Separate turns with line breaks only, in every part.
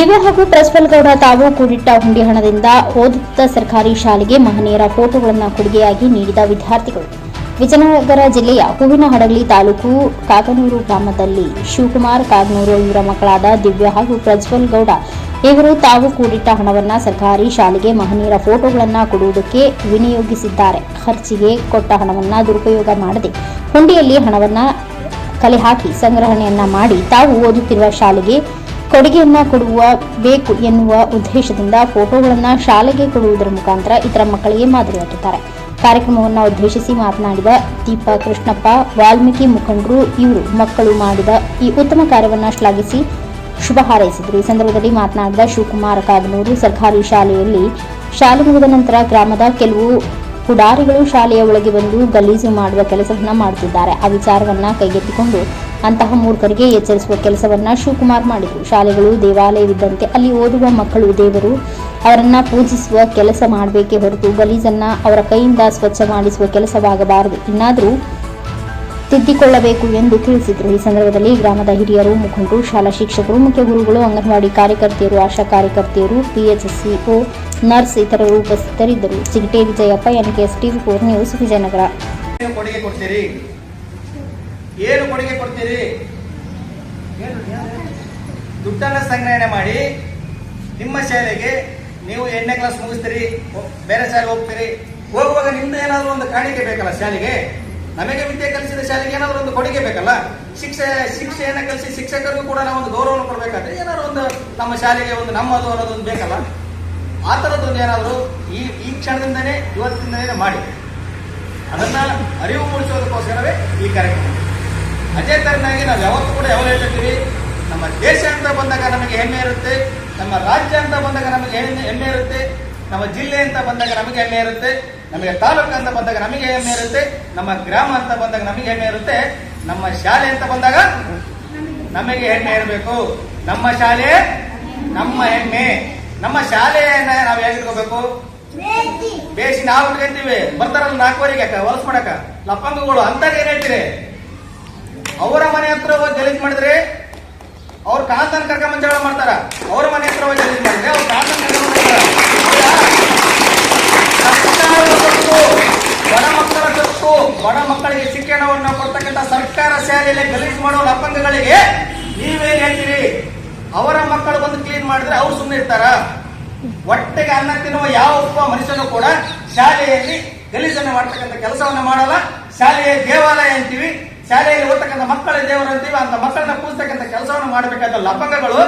ದಿವ್ಯ ಹಾಗೂ ಪ್ರಜ್ವಲ್ ಗೌಡ ತಾವು ಕೂಡಿಟ್ಟ ಹುಂಡಿ ಹಣದಿಂದ ಓದುತ್ತ ಸರ್ಕಾರಿ ಶಾಲೆಗೆ ಮಹನೀಯರ ಫೋಟೋಗಳನ್ನು ಕೊಡುಗೆಯಾಗಿ ನೀಡಿದ ವಿದ್ಯಾರ್ಥಿಗಳು. ವಿಜಯನಗರ ಜಿಲ್ಲೆಯ ಹೂವಿನ ಹಡಗಲಿ ತಾಲೂಕು ಕಾಗನೂರು ಗ್ರಾಮದಲ್ಲಿ ಶಿವಕುಮಾರ್ ಕಾಗನೂರು ಇವರ ಮಕ್ಕಳಾದ ದಿವ್ಯ ಹಾಗೂ ಪ್ರಜ್ವಲ್ ಗೌಡ ಇವರು ತಾವು ಕೂಡಿಟ್ಟ ಹಣವನ್ನು ಸರ್ಕಾರಿ ಶಾಲೆಗೆ ಮಹನೀಯರ ಫೋಟೋಗಳನ್ನು ಕೊಡುವುದಕ್ಕೆ ವಿನಿಯೋಗಿಸಿದ್ದಾರೆ. ಖರ್ಚಿಗೆ ಕೊಟ್ಟ ಹಣವನ್ನು ದುರುಪಯೋಗ ಮಾಡದೆ ಹುಂಡಿಯಲ್ಲಿ ಹಣವನ್ನು ಕಲೆ ಹಾಕಿ ಸಂಗ್ರಹಣೆಯನ್ನ ಮಾಡಿ ತಾವು ಓದುತ್ತಿರುವ ಶಾಲೆಗೆ ಕೊಡುಗೆಯನ್ನ ಕೊಡುವ ಬೇಕು ಎನ್ನುವ ಉದ್ದೇಶದಿಂದ ಫೋಟೋಗಳನ್ನ ಶಾಲೆಗೆ ಕೊಡುವುದರ ಮುಖಾಂತರ ಇತರ ಮಕ್ಕಳಿಗೆ ಮಾದರಿಯಾಗಿದ್ದಾರೆ ಕಾರ್ಯಕ್ರಮವನ್ನು ಉದ್ದೇಶಿಸಿ ಮಾತನಾಡಿದ ದೀಪಾ ಕೃಷ್ಣಪ್ಪ, ವಾಲ್ಮೀಕಿ ಮುಖಂಡರು ಇವರು ಮಕ್ಕಳು ಮಾಡಿದ ಈ ಉತ್ತಮ ಕಾರ್ಯವನ್ನು ಶ್ಲಾಘಿಸಿ ಶುಭ ಹಾರೈಸಿದರು. ಈ ಸಂದರ್ಭದಲ್ಲಿ ಮಾತನಾಡಿದ ಶಿವಕುಮಾರ ಕಾಗನೂರು, ಸರ್ಕಾರಿ ಶಾಲೆಯಲ್ಲಿ ಶಾಲೆ ಮುಗಿದ ನಂತರ ಗ್ರಾಮದ ಕೆಲವು ಪುಡಾರಿಗಳು ಶಾಲೆಯ ಒಳಗೆ ಬಂದು ಗಲೀಜು ಮಾಡುವ ಕೆಲಸವನ್ನ ಮಾಡುತ್ತಿದ್ದಾರೆ. ಆ ವಿಚಾರವನ್ನ ಕೈಗೆತ್ತಿಕೊಂಡು ಅಂತಹ ಮೂರ್ಖರಿಗೆ ಎಚ್ಚರಿಸುವ ಕೆಲಸವನ್ನ ಶಿವಕುಮಾರ್ ಮಾಡಿದರು ಶಾಲೆಗಳು, ದೇವಾಲಯವಿದ್ದಂತೆ ಅಲ್ಲಿ ಓದುವ ಮಕ್ಕಳು, ದೇವರು ಅವರನ್ನ ಪೂಜಿಸುವ ಕೆಲಸ ಮಾಡಬೇಕೇ ಹೊರತು ಗಲೀಜನ್ನ ಅವರ ಕೈಯಿಂದ ಸ್ವಚ್ಛ ಮಾಡಿಸುವ ಕೆಲಸವಾಗಬಾರದು. ಇನ್ನಾದರೂ ತಿದ್ದಿಕೊಳ್ಳಬೇಕು ಎಂದು ತಿಳಿಸಿದರು. ಈ ಸಂದರ್ಭದಲ್ಲಿ ಗ್ರಾಮದ ಹಿರಿಯರು, ಮುಖಂಡರು, ಶಾಲಾ ಶಿಕ್ಷಕರು, ಮುಖ್ಯ ಗುರುಗಳು, ಅಂಗನವಾಡಿ ಕಾರ್ಯಕರ್ತೆಯರು, ಆಶಾ ಕಾರ್ಯಕರ್ತೆಯರು ಪಿಎಚ್ಸಿಒ ನರ್ಸ್ ಇತರರು ಉಪಸ್ಥಿತರಿದ್ದರು. Chigate Vijayappa NKS TV four news, Vijayanagara.
ಏನು ಕೊಡುಗೆ ಕೊಡ್ತೀರಿ? ದುಡ್ಡನ್ನ ಸಂಗ್ರಹಣೆ ಮಾಡಿ ನಿಮ್ಮ ಶಾಲೆಗೆ ನೀವು ಎಂಟನೇ ಕ್ಲಾಸ್ ಮುಗಿಸ್ತೀರಿ ಬೇರೆ ಶಾಲೆ ಹೋಗ್ತೀರಿ. ಹೋಗುವಾಗ ನಿಮ್ದು ಏನಾದರೂ ಒಂದು ಕಾಣಿಕೆ ಬೇಕಲ್ಲ ಶಾಲೆಗೆ? ನಮಗೆ ವಿದ್ಯೆ ಕಲಿಸಿದ ಶಾಲೆಗೆ ಏನಾದರೂ ಒಂದು ಕೊಡುಗೆ ಬೇಕಲ್ಲ? ಶಿಕ್ಷೆ, ಶಿಕ್ಷೆಯನ್ನ ಕಲಿಸಿ ಶಿಕ್ಷಕರಿಗೂ ಕೂಡ ನಾವು ಒಂದು ಗೌರವ ಕೊಡಬೇಕಾದ್ರೆ ಏನಾದ್ರು ಒಂದು ನಮ್ಮ ಶಾಲೆಗೆ ಒಂದು ನಮ್ಮದು ಅನ್ನೋದೊಂದು ಬೇಕಲ್ಲ? ಆ ಥರದ್ದೊಂದು ಏನಾದರೂ ಈ ಈ ಕ್ಷಣದಿಂದನೇ ಇವತ್ತಿಂದನೇ ಮಾಡಿ. ಅದನ್ನ ಅರಿವು ಮೂಡಿಸೋದಕ್ಕೋಸ್ಕರವೇ ಈ ಕಾರ್ಯಕ್ರಮ. ಅದೇ ತರನಾಗಿ ನಾವು ಯಾವತ್ತೂ ಕೂಡ ಯಾವಾಗ ಹೇಳ್ತೀವಿ ನಮ್ಮ ದೇಶ ಅಂತ ಬಂದಾಗ ನಮಗೆ ಹೆಮ್ಮೆ ಇರುತ್ತೆ ನಮ್ಮ ರಾಜ್ಯ ಅಂತ ಬಂದಾಗ ನಮಗೆ ಹೆಮ್ಮೆ ಇರುತ್ತೆ ನಮ್ಮ ಜಿಲ್ಲೆ ಅಂತ ಬಂದಾಗ ನಮಗೆ ಹೆಮ್ಮೆ ಇರುತ್ತೆ ನಮಗೆ ತಾಲೂಕು ಅಂತ ಬಂದಾಗ ನಮಗೆ ಹೆಮ್ಮೆ ಇರುತ್ತೆ ನಮ್ಮ ಗ್ರಾಮ ಅಂತ ಬಂದಾಗ ನಮಗೆ ಹೆಮ್ಮೆ ಇರುತ್ತೆ ನಮ್ಮ ಶಾಲೆ ಅಂತ ಬಂದಾಗ ನಮಗೆ ಹೆಮ್ಮೆ ಇರಬೇಕು. ನಮ್ಮ ಶಾಲೆ ನಮ್ಮ ಹೆಮ್ಮೆ. ನಮ್ಮ ಶಾಲೆಯನ್ನ ನಾವು ಹೇಗಿಟ್ಕೋಬೇಕು ಬೇಸಿ. ನಾವು ಇಟ್ಕೊಂತೀವಿ. ಬರ್ತಾರಲ್ಲ ನಾಲ್ಕುವರೆಗೆ ಹೊಲಸ್ ಮಾಡಕ ಲಪ್ಪಂಗಗಳು ಅಂತ ಏನ್ ಹೇಳ್ತೀರಿ? ಅವರ ಮನೆ ಹತ್ರ ಹೋಗಿ ಗಲೀಜ್ ಮಾಡಿದ್ರೆ ಅವ್ರ ಕಾಂತನ ಕರ್ಕ ಮಂಜಾಳ ಮಾಡ್ತಾರ. ಅವ್ರ ಮನೆ ಹತ್ರ ಹೋಗಿ ಗಲೀಜ್ ಮಾಡಿದ್ರೆ ಅವ್ರ ಮಾಡ್ತಾರ. ಬಡ ಮಕ್ಕಳ ಸೊತ್ತು ಬಡ ಮಕ್ಕಳಿಗೆ ಶಿಕ್ಷಣವನ್ನು ಕೊಡ್ತಕ್ಕಂಥ ಸರ್ಕಾರ ಶಾಲೆಯಲ್ಲಿ ಗಲೀಜ್ ಮಾಡುವ ಅಪ್ಪಂಗಗಳಿಗೆ ನೀವೇನ್ ಹೇಳ್ತೀರಿ. ಅವರ ಮಕ್ಕಳು ಬಂದು ಕ್ಲೀನ್ ಮಾಡಿದ್ರೆ ಅವ್ರು ಸುಮ್ಮನೆ ಇರ್ತಾರ. ಹೊಟ್ಟೆಗೆ ಅನ್ನ ತಿನ್ನುವ ಯಾವ ಒಬ್ಬ ಮನುಷ್ಯನು ಕೂಡ ಶಾಲೆಯಲ್ಲಿ ಗಲೀಜನ್ನು ಮಾಡ್ತಕ್ಕಂಥ ಕೆಲಸವನ್ನು ಮಾಡಲ್ಲ. ಶಾಲೆಯ ದೇವಾಲಯ ಅಂತೀವಿ. ಶಾಲೆಯಲ್ಲಿ ಓದ್ತಕ್ಕಂಥ ಮಕ್ಕಳ ದೇವರು ಅಂತೀವಿ ಅಂತ ಮಕ್ಕಳನ್ನ ಪೂಜಿಸ್ತಕ್ಕಂಥ ಕೆಲಸವನ್ನು ಮಾಡಬೇಕಾದ ಲಪಂಗಗಳು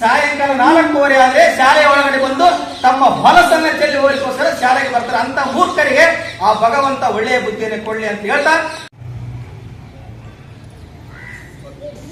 ಸಾಯಂಕಾಲ ನಾಲ್ಕೂವರೆ ಆದ್ರೆ ಶಾಲೆಯ ಒಳಗಡೆ ಬಂದು ತಮ್ಮ ಹೊಲಸನ್ನ ಚೆಲ್ಲಿ ಹೋಲಿಕೋಸ್ಕರ ಶಾಲೆಗೆ ಬರ್ತಾರೆ. ಅಂತ ಮೂರ್ಖರಿಗೆ ಆ ಭಗವಂತ ಒಳ್ಳೆಯ ಬುದ್ಧಿಯನ್ನು ಕೊಳ್ಳಿ ಅಂತ ಹೇಳ್ತಾ